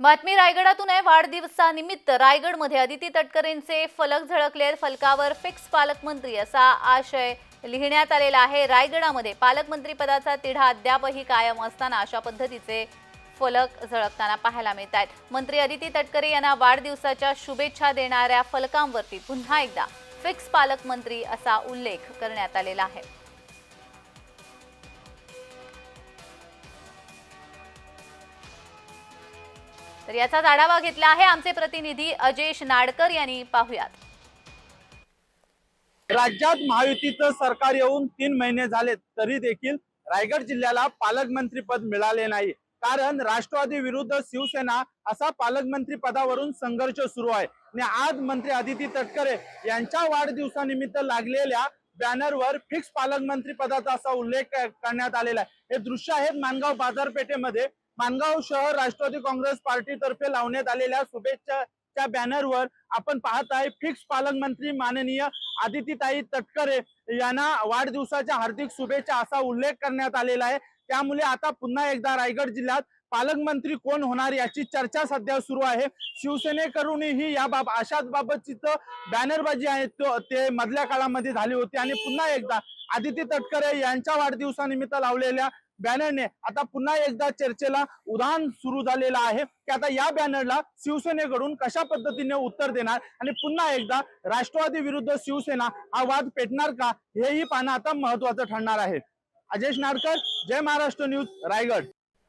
बातमी रायगडातून आहे. वाढदिवसानिमित्त रायगडमध्ये अदिती तटकरेंचे फलक झळकले फलकावर फिक्स पालकमंत्री असा आशय लिहिण्यात आलेला आहे. रायगडामध्ये पालकमंत्री पदाचा तिढा अद्यापही कायम असताना अशा पद्धतीचे फलक झळकताना पाहायला मिळत आहेत. मंत्री अदिती तटकरे यांना वाढदिवसाच्या शुभेच्छा देणाऱ्या फलकांवरती पुन्हा एकदा फिक्स पालकमंत्री असा उल्लेख करण्यात आलेला आहे. तर याचाच आढावा घेतला आहे आमचे प्रतिनिधी अजेश नाडकर यांनी. पाहुयात. राज्यात महायुतीचं सरकार येऊन तीन महिने झाले तरी देखील रायगड जिल्ह्याला पालकमंत्री पद मिळाले नाही. कारण राष्ट्रवादी विरुद्ध शिवसेना असा पालकमंत्री पदावरून संघर्ष सुरू आहे. आणि आज मंत्री अदिती तटकरे यांच्या वाढदिवसानिमित्त लागलेल्या बॅनरवर फिक्स पालकमंत्री पदाचा असा उल्लेख करण्यात आलेला आहे. हे दृश्य आहेत मानगाव बाजारपेठेमध्ये. मानगाव शहर राष्ट्रवादी काँग्रेस पार्टीतर्फे लावण्यात आलेल्या शुभेच्छाच्या बॅनरवर आपण पाहत आहे फिक्स पालकमंत्री माननीय आदितीताई तटकरे यांना वाढदिवसाच्या हार्दिक शुभेच्छा असा उल्लेख करण्यात आलेला आहे. त्यामुळे आता पुन्हा एकदा रायगड जिल्ह्यात पालकमंत्री कोण होणार याची चर्चा सध्या सुरू आहे. शिवसेनेकडूनही या बाब अशाच बाबतची बॅनरबाजी आहे तो ते मधल्या काळामध्ये झाली होती. आणि पुन्हा एकदा आदिती तटकरे यांच्या वाढदिवसानिमित्त लावलेल्या बॅनरने आता पुन्हा एकदा चर्चेला उधाण सुरू झालेलं आहे. की आता या बॅनरला शिवसेनेकडून कशा पद्धतीने उत्तर देणार? आणि पुन्हा एकदा राष्ट्रवादी विरुद्ध शिवसेना हा वाद पेटणार का? हेही पाहणं आता महत्वाचं ठरणार आहे. अजेश नाडकर जय महाराष्ट्र न्यूज रायगड.